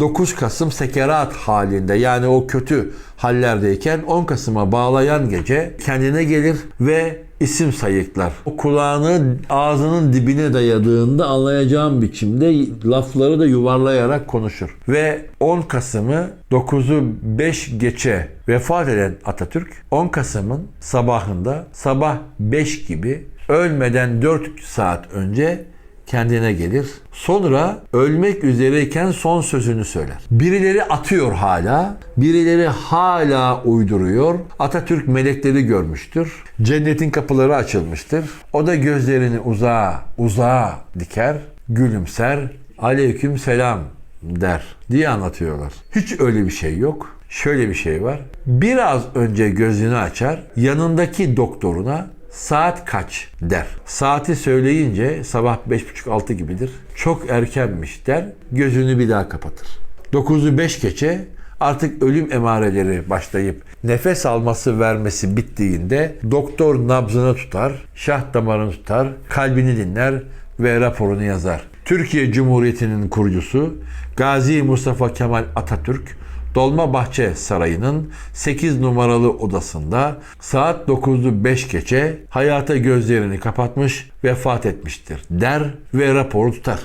9 Kasım sekerat halinde yani o kötü hallerdeyken 10 Kasım'a bağlayan gece kendine gelir ve isim sayıklar. O kulağını ağzının dibine dayadığında anlayacağım biçimde lafları da yuvarlayarak konuşur. Ve 10 Kasım'ı 9'u 5 geçe vefat eden Atatürk 10 Kasım'ın sabahında sabah 5 gibi ölmeden 4 saat önce kendine gelir. Sonra ölmek üzereyken son sözünü söyler. Birileri atıyor hala, birileri hala uyduruyor. Atatürk melekleri görmüştür. Cennetin kapıları açılmıştır. O da gözlerini uzağa, uzağa diker, gülümser, aleyküm selam der diye anlatıyorlar. Hiç öyle bir şey yok. Şöyle bir şey var. Biraz önce gözünü açar, yanındaki doktoruna saat kaç der. Saati söyleyince sabah 5.30-6 gibidir. Çok erkenmiş der. Gözünü bir daha kapatır. 9'u 5 geçe artık ölüm emareleri başlayıp nefes alması vermesi bittiğinde doktor nabzını tutar, şah damarını tutar, kalbini dinler ve raporunu yazar. Türkiye Cumhuriyeti'nin kurucusu Gazi Mustafa Kemal Atatürk Dolmabahçe Sarayı'nın 8 numaralı odasında saat 9'u 5 geçe hayata gözlerini kapatmış vefat etmiştir der ve raporu tutar.